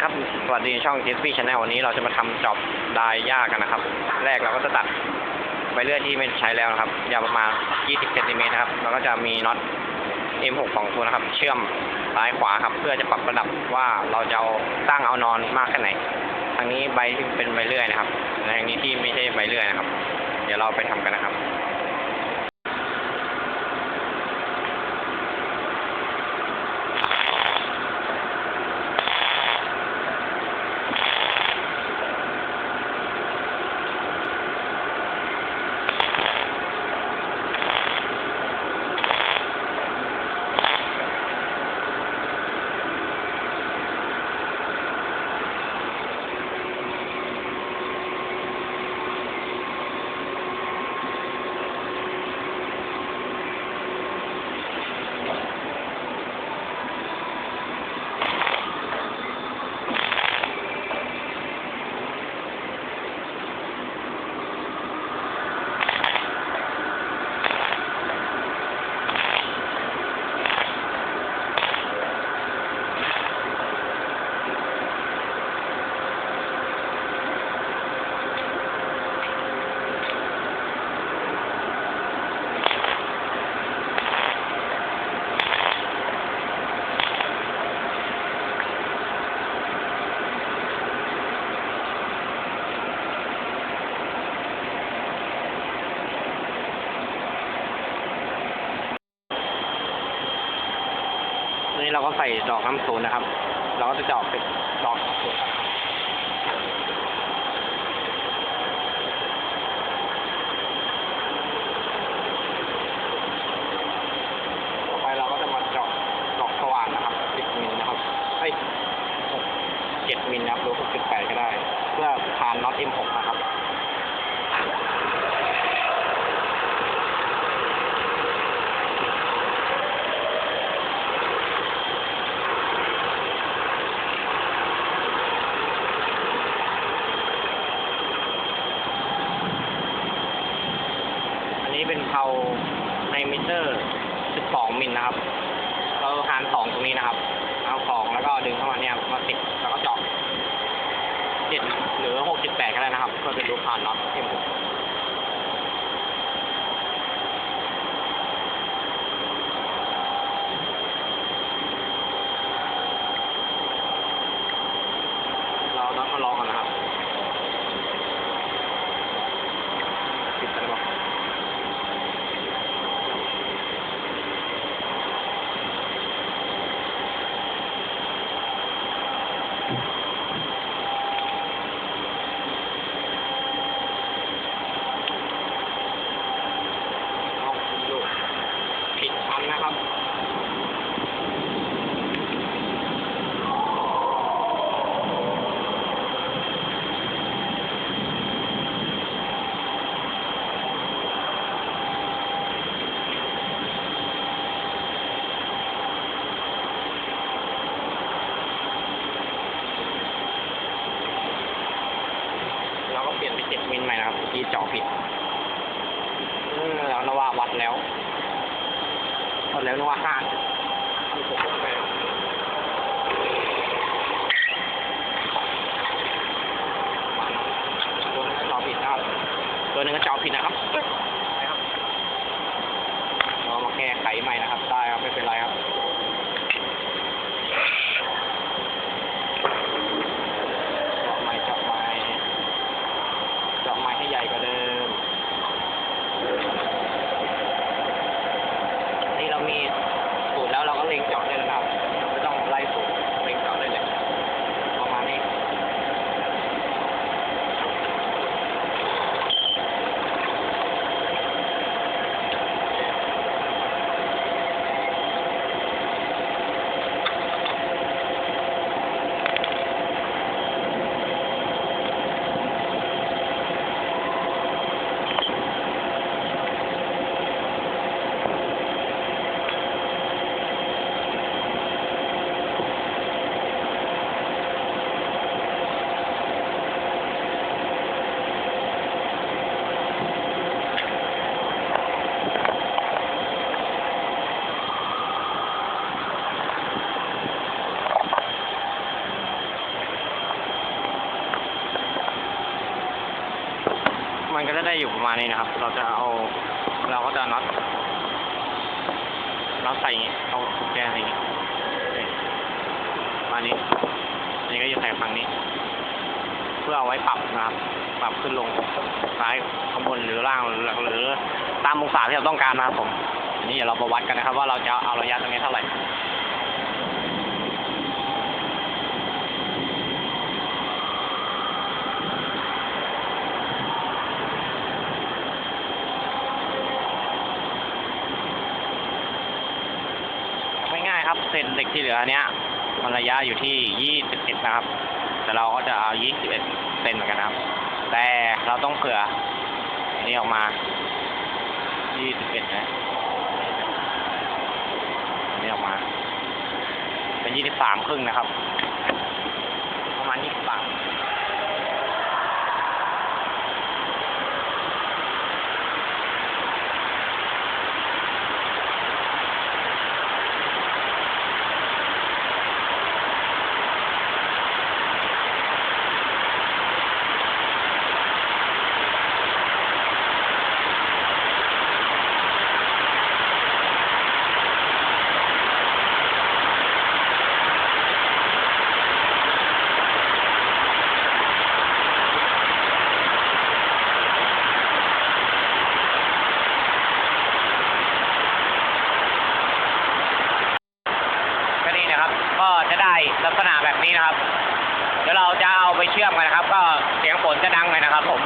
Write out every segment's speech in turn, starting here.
ครับ สวัสดีช่อง j e s s y Channel วันนี้เราจะมาทำจอบดายหญ้ากันนะครับ แรกเราก็จะตัดใบเลื่อยที่ไม่ใช้แล้วนะครับ ยาวประมาณ 20เซนติเมตรนะครับแล้วก็จะมีน็อต M6 สองตัวนะครับ เชื่อมซ้ายขวาครับ เพื่อจะปรับระดับว่าเราจะเอาตั้งเอานอนมากแค่ไหน ทางนี้ใบที่เป็นใบเลื่อยนะครับทางนี้ที่ไม่ใช่ใบเลื่อยนะครับ เดี๋ยวเราไปทำกันนะครับ นี้เราก็ใส่ดอกน้ำศูนย์นะครับ เราก็จะเจาะเป็นดอกศูนย์ต่อไปเราก็จะมาเจาะดอกสว่านนะครับ10มิลนะครับเอ้ย6 7มิลนะครับหรือ6.8ก็ได้ เพื่อผ่านน็อต M6 นะครับ อันนี้เป็นเพาในมิเตอร์ 12 มิลนะครับ เราหารสองตรงนี้นะครับ เอาสองแล้วก็ดึงเข้ามาเนี่ยมาติดแล้วก็เจาะเจ็ดหรือหกจุดแปดก็ได้ นะครับเพื่อจะดูผ่านน็อตเอ็มเราต้องมาลองกันนะครับปิดกันก่อน เอาดูผิดชั้นนะครับ เราก็เปลี่ยนไปเจ็ดมิลใหม่นะครับที่เจาะผิด เออแล้วนว่าวัด แล้ววัดแล้วนว่าห้าตัวนึงก็เจาะผิดนะครับ ตัวนึงก็เจาะผิดนะครับปึ๊บนะครับเรามาแก้ไขใหม่นะครับ ได้ครับไม่เป็นไรครับ เจาะใหม่เจาะใหม่เจาะใหม่ให้ใหญ่กว่าเดิม นี่เรามีสูตรแล้วเราก็เล็งเจาะได้แล้วนะครับไม่ต้องไล่สูตรเล็งเจาะได้เลยประมาณนี้ มันก็จะได้อยู่ประมาณนี้นะครับ เราจะเอา เราก็จะน็อตน็อตใส่อย่างงี้ เอาแกนอย่างงี้นี่ประมาณนี้ อันนี้ก็จะใส่ฝั่งนี้ เพื่อเอาไว้ปรับนะครับ ปรับขึ้นลงซ้ายข้างบนหรือล่างหรือหรือตามองศาที่เราต้องการนะครับผมอันนี้เดี๋ยวเรามาวัดกันนะครับ ว่าเราจะเอาระยะตรงนี้เท่าไหร่ ครับเศษเหล็กที่เหลือเนี้ยมันระยะอยู่ที่ยี่สิบเอ็ดนะครับ แต่เราก็จะเอายี่สิบเอ็ดเซนเหมือนกันนะครับ แต่เราต้องเผื่ออันนี้ออกมายี่สิบเอ็ดนะอันนี้ออกมา เป็นยี่สิบสามครึ่งนะครับ ประมาณยี่สิบสาม ก็นี่นะครับ ก็จะได้ลักษณะแบบนี้นะครับ เดี๋ยวเราจะเอาไปเชื่อมกันนะครับ ก็เสียงฝนจะดังเลยนะครับ ผม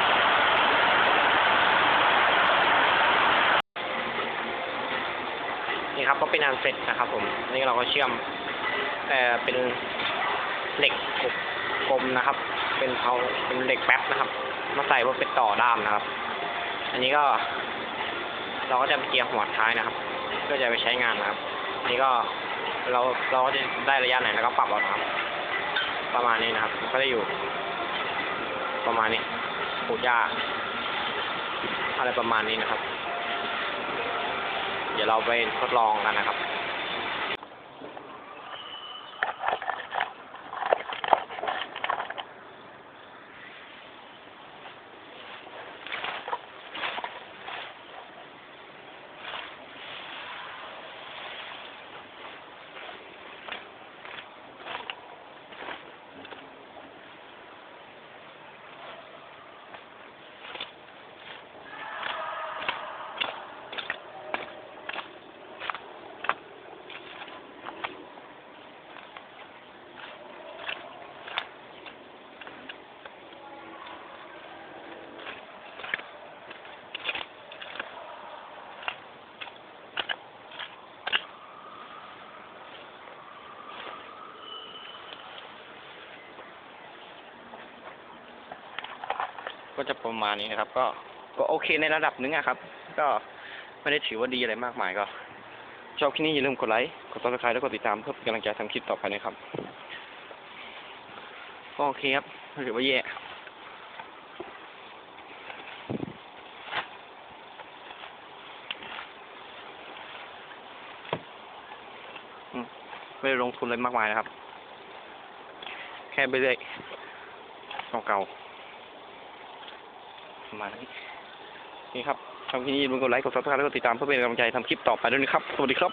นี่ครับก็เป็นอันเสร็จนะครับ ผมนี่เราก็เชื่อมเอ่อเป็นเหล็กกลมนะครับ เป็นเผาเป็นเหล็กแป๊บนะครับ มาใส่เพื่อเป็นต่อด้ามนะครับ อันนี้ก็ เราก็จะไปเกียร์หัวท้ายนะครับเพื่อจะไปใช้งานนะครับ นี่ก็ เราเราก็จะได้ระยะไหนแล้วก็ปรับเอาครับ ประมาณนี้นะครับ ก็ได้อยู่ ประมาณนี้ปลูกหญ้าอะไรประมาณนี้นะครับ เดี๋ยวเราไปทดลองกันนะครับ ก็จะประมาณนี้นะครับ ก็ก็โอเคในระดับหนึงอะครับ ก็ไม่ได้ถือว่าดีอะไรมากมายก็ ชอบคลิปนี้อย่าลืมกดไลค์กดซับสไครต์แล้วกดติดตามเพื่อเป็นกำลังใจทำคลิปต่อไปนะครับก็โอเคครับไม่ถือว่าแย่ไม่ได้ลงทุนอะไรมากมายนะครับ แค่ไปเรื่อยเก่าๆ ประมาณนี้นี่ครับทำที่นี่อย่าลืมกดไลค์กดซับสไครต์แล้วก็ติดตามเพื่อเป็นกำลังใจทำคลิปต่อไปด้วยนะครับ สวัสดีครับ